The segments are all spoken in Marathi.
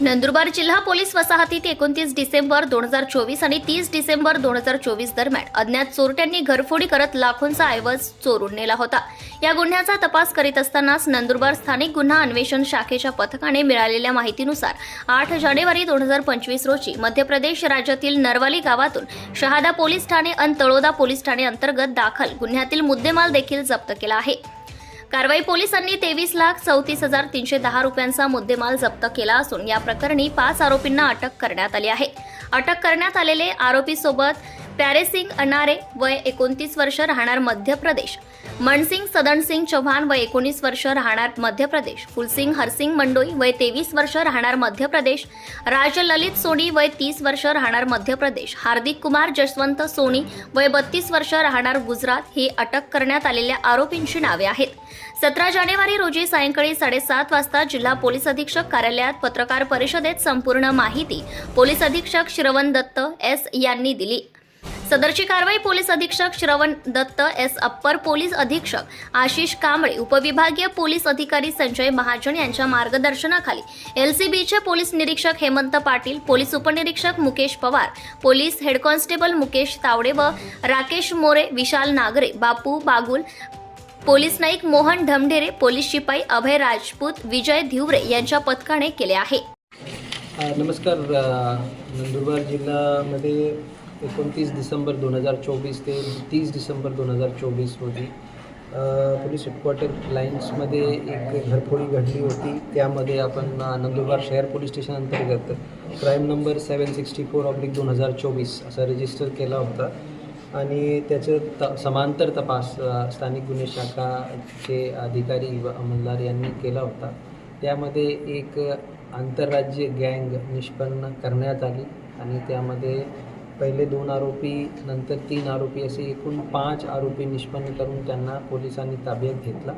नंदुरबार जिल्हा पोलीस वसाहतीत एकोणतीस डिसेंबर दोन हजार चोवीस आणि तीस डिसेंबर दोन हजार चोवीस दरम्यान अज्ञात चोरट्यांनी घरफोडी करत लाखोंचा ऐवज चोरून नेला होता. या गुन्ह्याचा तपास करीत असतानाच नंदुरबार स्थानिक गुन्हा अन्वेषण शाखेच्या पथकाने मिळालेल्या माहितीनुसार आठ जानेवारी दोन हजार पंचवीस रोजी मध्य प्रदेश राज्यातील नरवाली गावातून शहादा पोलीस ठाणे आणि तळोदा पोलीस ठाणे अंतर्गत दाखल गुन्ह्यातील मुद्देमाल देखील जप्त केला आहे. कारवाई पोलिसांनी तेवीस लाख चौतीस हजार तीनशे दहा रुपयांचा मुद्देमाल जप्त केला असून या प्रकरणी पाच आरोपींना अटक करण्यात आली आहे. अटक करण्यात आलेले आरोपी सोबत प्यारेसिंग अनारे वय एकोणतीस वर्ष राहणार मध्य प्रदेश मनसिंग सदनसिंग चव्हाण वय एकोणीस वर्ष राहणार मध्य प्रदेश फुलसिंग हरसिंग मंडोई वय तेवीस वर्ष राहणार मध्य प्रदेश राज ललित सोनी वय तीस वर्ष राहणार मध्य प्रदेश हार्दिक कुमार जसवंत सोनी वय बत्तीस वर्ष राहणार गुजरात ही अटक करण्यात आलेल्या आरोपींची नावे आहेत. सतरा जानेवारी रोजी सायंकाळी साडेसात वाजता जिल्हा पोलीस अधीक्षक कार्यालयात पत्रकार परिषदेत संपूर्ण माहिती पोलीस अधीक्षक श्रवण दत्त एस यांनी दिली. सदरची कारवाई पोलीस अधीक्षक श्रवण दत्त एस अप्पर पोलीस अधीक्षक आशिष कांबळे उपविभागीय पोलीस अधिकारी संजय महाजन यांच्या मार्गदर्शनाखाली एलसीबीचे पोलीस निरीक्षक हेमंत पाटील पोलीस उपनिरीक्षक Mukesh Pawar police head constable Mukesh Tawde व राकेश मोरे विशाल नागरे बापू बागुल पोलीस नाईक मोहन ढमढेरे पोलीस शिपाई अभय राजपूत विजय धिवरे यांच्या पथकाने केले आहे. नमस्कार नंदुरबार जिल्ह्यामध्ये एकोणतीस डिसेंबर दोन हजार चोवीस ते तीस डिसेंबर दोन हजार चोवीस रोजी पोलीस हेडक्वार्टर लाईन्समध्ये एक घरफोडी घडली होती. त्यामध्ये आपण नंदुरबार शहर पोलीस स्टेशन अंतर्गत crime number seven sixty four oblique दोन हजार चोवीस असा रजिस्टर केला होता. आणि त्याचं त समांतर तपास स्थानिक गुन्हे शाखाचे अधिकारी व अंमलदार यांनी केला होता. त्यामध्ये एक आंतरराज्य गँग निष्पन्न करण्यात आली आणि त्यामध्ये पहिले दोन आरोपी नंतर तीन आरोपी असे एकूण पाच आरोपी निष्पन्न करून त्यांना पोलिसांनी ताब्यात घेतला.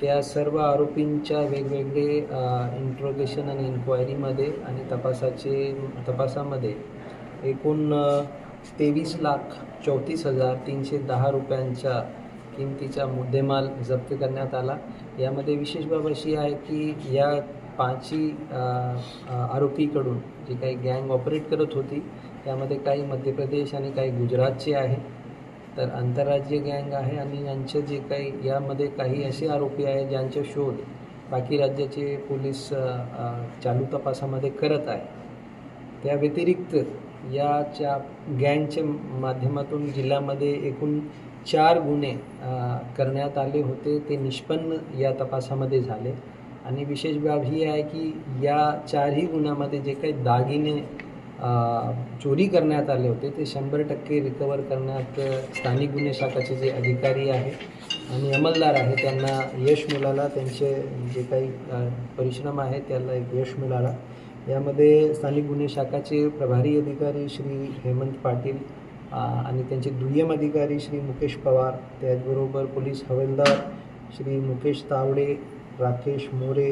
त्या सर्व आरोपींच्या वेगवेगळे इंट्रोगेशन आणि इन्क्वायरीमध्ये आणि तपासाचे तपासामध्ये एकूण तेवीस लाख चौतीस हजार तीनशे दहा रुपयांच्या किमतीचा मुद्देमाल जप्त करण्यात आला. यामध्ये विशेष बाब अशी आहे की या पाचही आरोपीकडून जी काही गँग ऑपरेट करत होती त्यामध्ये काही मध्य प्रदेश आणि काही गुजरातचे आहे. तर आंतरराज्य गँग आहे आणि यांचे जे काही यामध्ये काही असे आरोपी आहेत ज्यांचे शोध बाकी राज्याचे पोलीस चालू तपासामध्ये करत आहे त्या व्यतिरिक्त याच्या गँगच्या माध्यमातून जिल्ह्यामध्ये एकूण चार गुन्हे करण्यात आले होते. ते निष्पन्न या तपासामध्ये झाले. आणि विशेष बाब ही आहे की या चारही गुन्ह्यामध्ये जे काही दागिने चोरी करण्यात आले होते. ते शंभर टक्के रिकवर करण्यात स्थानिक गुन्हे शाखाचे जे अधिकारी आहे आणि अंमलदार आहे त्यांना यश मिळाला. त्यांचे जे काही परिश्रम आहे त्याला एक यश मिळाला. यामध्ये स्थानिक गुन्हे शाखाचे प्रभारी अधिकारी श्री हेमंत पाटील आणि त्यांचे दुय्यम अधिकारी श्री मुकेश पवार त्याचबरोबर पोलीस हवालदार श्री मुकेश तावडे राकेश मोरे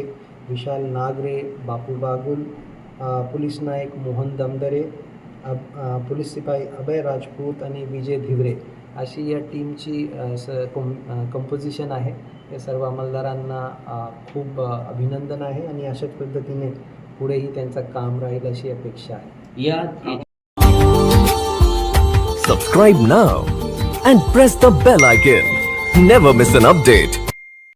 विशाल नागरे बापू बागुल पोलीस नायक मोहन दमदरे पोलीस सिपाई अभय राजपूत आणि विजय धिवरे अशी या टीमची स कॉम कंपोजिशन आहे या सर्व अंमलदारांना खूप अभिनंदन आहे आणि अशाच पद्धतीने पुढेही त्यांचं काम राहील अशी अपेक्षा आहे या Subscribe now and press the bell icon. Never miss an update.